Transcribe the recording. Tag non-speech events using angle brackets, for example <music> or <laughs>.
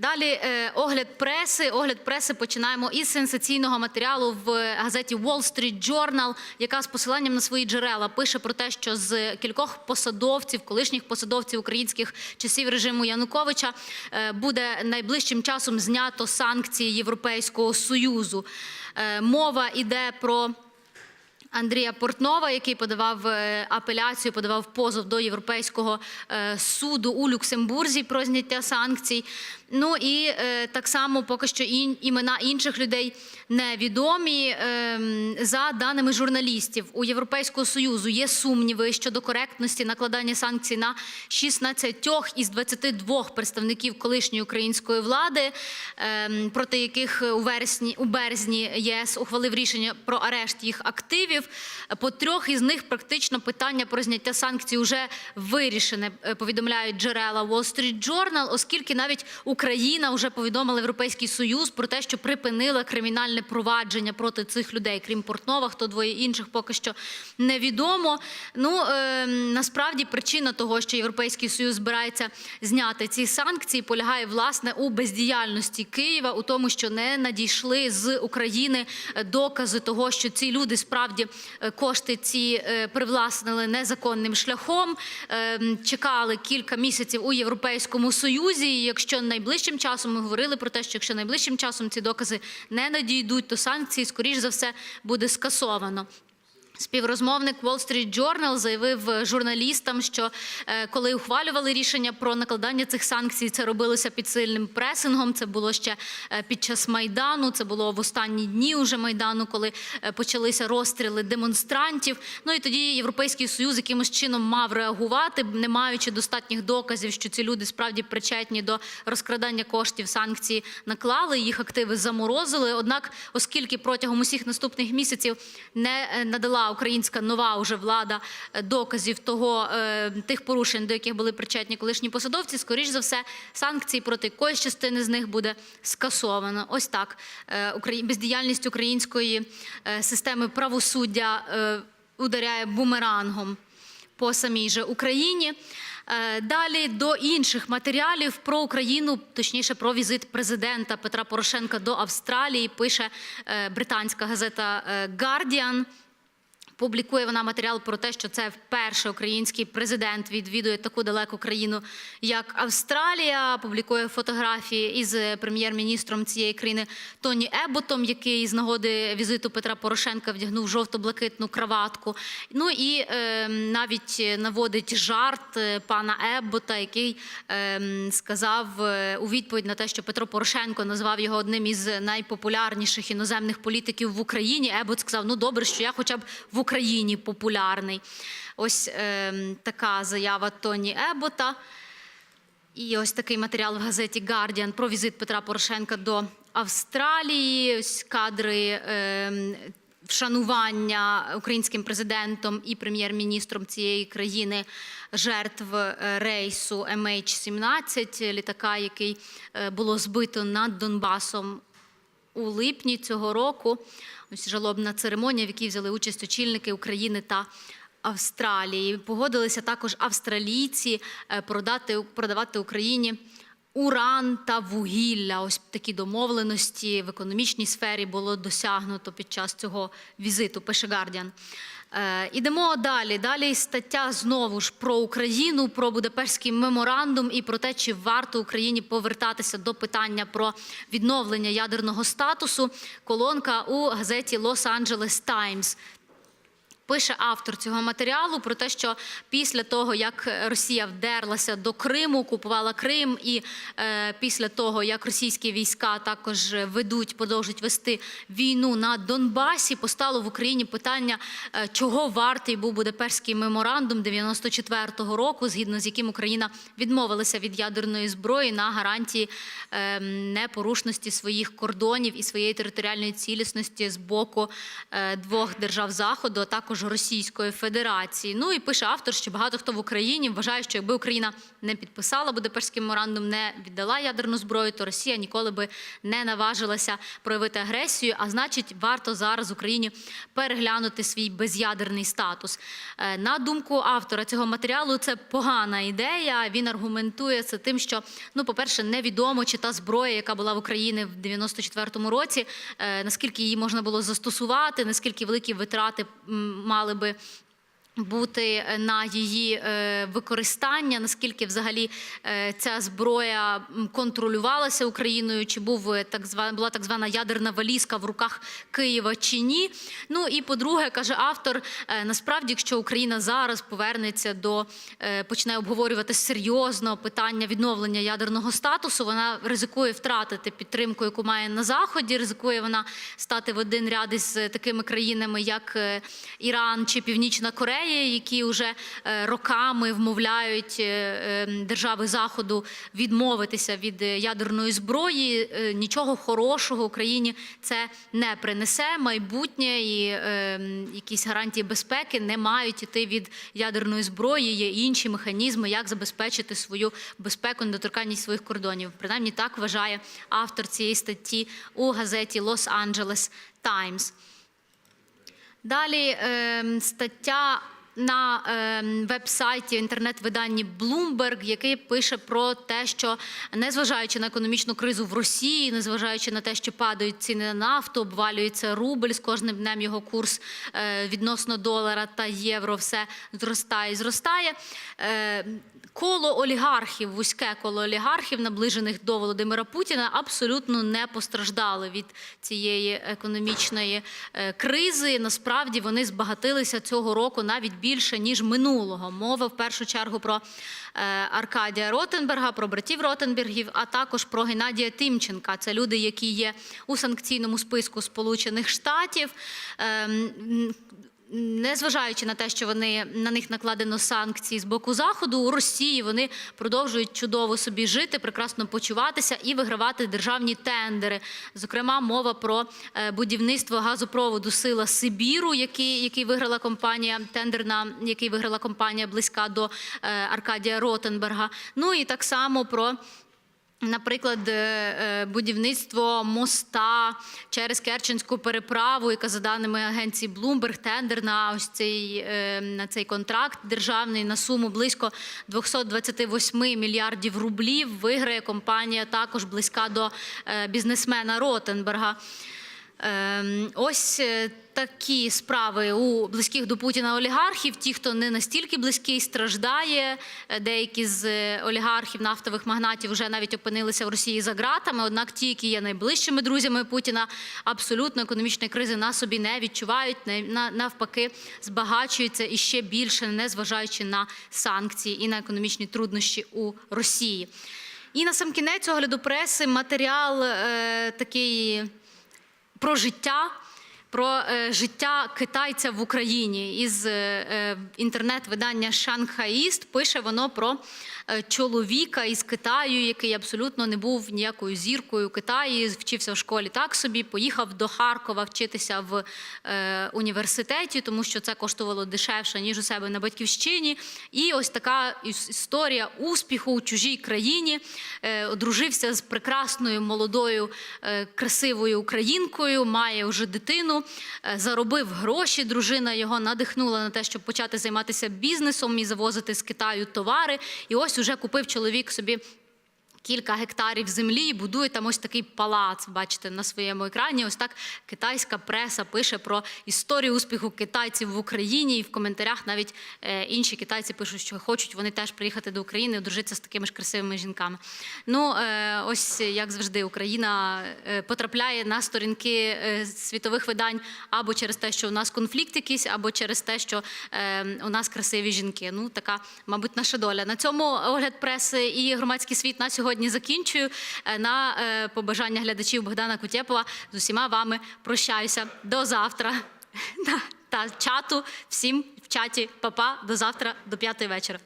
Далі е, огляд преси. Огляд преси починаємо із сенсаційного матеріалу в газеті Wall Street Journal, яка з посиланням на свої джерела пише про те, що з кількох посадовців, колишніх посадовців українських часів режиму Януковича, е, буде найближчим часом знято санкції Європейського союзу. Е, Мова йде про. Андрія Портнова, який подавав е, апеляцію, подавав позов до Європейського е, суду у Люксембурзі про зняття санкцій. Ну і е, так само поки що ін- імена інших людей невідомі. Ем, За даними журналістів, у Європейського союзу є сумніви щодо коректності накладання санкцій на 16 із 22 представників колишньої української влади, ем, проти яких у вересні у березні ЄС ухвалив рішення про арешт їх активів. По трьох із них практично питання про зняття санкцій вже вирішене. е, Повідомляють джерела Wall Street Journal, оскільки навіть Україна вже повідомила Європейський Союз про те, що припинила кримінальне провадження проти цих людей, крім Портнова, хто двоє інших поки що невідомо. Ну е, насправді причина того, що Європейський Союз збирається зняти ці санкції, полягає власне у бездіяльності Києва, у тому, що не надійшли з України докази того, що ці люди справді е, кошти ці е, привласнили незаконним шляхом. Е, Чекали кілька місяців у Європейському Союзі. І якщо найближчим часом ми говорили про те, що якщо найближчим часом ці докази не надійдуть, то санкції, скоріш за все, буде скасовано. Співрозмовник Wall Street Journal заявив е, журналістам, що е, коли ухвалювали рішення про накладання цих санкцій, це робилося під сильним пресингом. Це було ще е, під час майдану. Це було в останні дні уже майдану, коли почалися розстріли демонстрантів. Ну і тоді Європейський Союз якимось чином мав реагувати, не маючи достатніх доказів, що ці люди справді причетні до розкрадання коштів. Санкції наклали їх активи заморозили. Однак, оскільки протягом усіх наступних місяців не е, українська нова уже влада е, доказів того е, тих порушень, до яких були причетні колишні посадовці, скоріш за все, санкції проти якоїсь частини з них буде скасовано. Ось так Е, бездіяльність української системи правосуддя ударяє бумерангом по самій же Україні. Далі до інших матеріалів про Україну, точніше про візит президента Петра Порошенка до Австралії, пише британська газета Guardian. Публікує вона матеріал про те, що це вперше український президент відвідує таку далеку країну, як Австралія. Публікує фотографії із прем'єр-міністром цієї країни Тоні Еботом, який з нагоди візиту Петра Порошенка вдягнув жовто-блакитну краватку. Ну і е, навіть наводить жарт е, пана Ебота, який е, сказав е, у відповідь на те, що Петро Порошенко назвав його одним із найпопулярніших іноземних політиків в Україні. Ебот сказав: ну добре, що я хоча б в Україні популярний. Ось е, така заява Тоні Ебота. І ось такий матеріал в газеті Guardian про візит Петра Порошенка до Австралії. Ось кадри е, вшанування українським президентом і прем'єр-міністром цієї країни жертв е, рейсу MH17, літака, який е, було збито над Донбасом у липні цього року. Ось жалобна церемонія, в якій взяли участь очільники України та Австралії. Погодилися також австралійці е, продати, продавати Україні уран та вугілля. Ось такі домовленості в економічній сфері було досягнуто під час цього візиту. Пише Гардіан. Е, Ідемо далі. Далі стаття знову ж про Україну, про Будапештський меморандум і про те, чи варто Україні повертатися до питання про відновлення ядерного статусу. Колонка у газеті Los-Angeles Times. Пише автор цього матеріалу про те, що після того, як Росія вдерлася до Криму, купувала Крим, і е, після того, як російські війська також ведуть, продовжують вести війну на Донбасі, постало в Україні питання, е, чого вартий був Будапештський меморандум 94-го року, згідно з яким Україна відмовилася від ядерної зброї на гарантії е, непорушності своїх кордонів і своєї територіальної цілісності з боку е, двох держав заходу, а також також Російської Федерації. Ну і пише автор, що багато хто в Україні вважає, що якби Україна не підписала Будапештський меморандум, не віддала ядерну зброю, то Росія ніколи би не наважилася проявити агресію. А значить, варто зараз Україні переглянути свій без'ядерний статус. Е, На думку автора цього матеріалу, це погана ідея. Він аргументує це тим, що ну, по-перше, невідомо, чи та зброя, яка була в Україні в 94-му році, е, наскільки її можна було застосувати, наскільки великі витрати мали би. Бути на її е, використання, наскільки взагалі е, ця зброя контролювалася Україною, чи був е, так звана була так звана ядерна валізка в руках Києва чи ні. Ну і по-друге, каже автор: е, насправді, якщо Україна зараз повернеться до е, почне обговорювати серйозно питання відновлення ядерного статусу, вона ризикує втратити підтримку, яку має на заході. Ризикує вона стати в один ряд із такими країнами, як е, Іран чи Північна Корея, які вже е, роками вмовляють е, е, держави заходу відмовитися від е, ядерної зброї. Нічого хорошого Україні це не принесе. Майбутнє і е, якісь гарантії безпеки не мають іти від ядерної зброї. Є інші механізми, як забезпечити свою безпеку, недоторканність своїх кордонів. Принаймні так вважає автор цієї статті у газеті Los-Angeles Times. Далі ем, стаття на ем, веб-сайті інтернет-виданні Bloomberg, який пише про те, що незважаючи на економічну кризу в Росії, незважаючи на те, що падають ціни на нафту, обвалюється рубль з кожним днем його курс е, відносно долара та євро, все зростає і зростає. Коло олігархів, вузьке коло олігархів, наближених до Володимира Путіна, абсолютно не постраждали від цієї економічної е, кризи. Насправді вони збагатилися цього року навіть більше ніж минулого. Мова в першу чергу про е, Аркадія Ротенберга, про братів Ротенбергів, а також про Геннадія Тимченка. Це люди, які є у санкційному списку Сполучених Штатів. Незважаючи на те, що вони на них накладено санкції з боку заходу, у Росії вони продовжують чудово собі жити, прекрасно почуватися і вигравати державні тендери. Зокрема, мова про е, будівництво газопроводу Сила Сибіру, який, який виграла компанія тендер на який виграла компанія близька до е, Аркадія Ротенберга. Ну і так само про. Наприклад, е, е, будівництво моста через Керченську переправу, яка за даними агенції Bloomberg, тендер на ось цей е, на цей контракт державний на суму близько 228 мільярдів рублів. Виграє компанія також близька до бізнесмена Ротенберга. Ем, Ось е, такі справи у близьких до Путіна олігархів. Ті, хто не настільки близький, страждає. Е, Деякі з е, олігархів, нафтових магнатів вже навіть опинилися в Росії за ґратами. Однак ті, які є найближчими друзями Путіна, абсолютно економічної кризи на собі не відчувають. на- на- Навпаки, збагачуються і ще більше, незважаючи на санкції і на економічні труднощі у Росії. І на сам кінець огляду преси матеріал е, такий про життя. Про е, життя китайця в Україні із е, е, інтернет-видання Шанхаїст пише воно про чоловіка із Китаю, який абсолютно не був ніякою зіркою у Китаї, вчився в школі так собі, поїхав до Харкова вчитися в е, університеті, тому що це коштувало дешевше ніж у себе на батьківщині. І ось така історія успіху у чужій країні. Е, одружився з прекрасною молодою е, красивою українкою, має вже дитину, е, заробив гроші. Дружина його надихнула на те, щоб почати займатися бізнесом і завозити з Китаю товари. І ось уже купив чоловік собі. Кілька гектарів землі і будує там ось такий палац. Бачите на своєму екрані. Ось так китайська преса пише про історію успіху китайців в Україні. І в коментарях навіть е, інші китайці пишуть, що хочуть вони теж приїхати до України і одружитися з такими ж красивими жінками. Ну е, ось як завжди, Україна е, потрапляє на сторінки світових видань або через те, що у нас конфлікт якийсь, або через те, що у нас красиві жінки. Ну така, мабуть, наша доля. На цьому огляд преси і громадський світ на сьогодні закінчую. Е, На е, побажання глядачів Богдана Кутєпова з усіма вами прощаюся. До завтра. <laughs> Та чату всім в чаті. Папа, до завтра, до п'ятої вечора.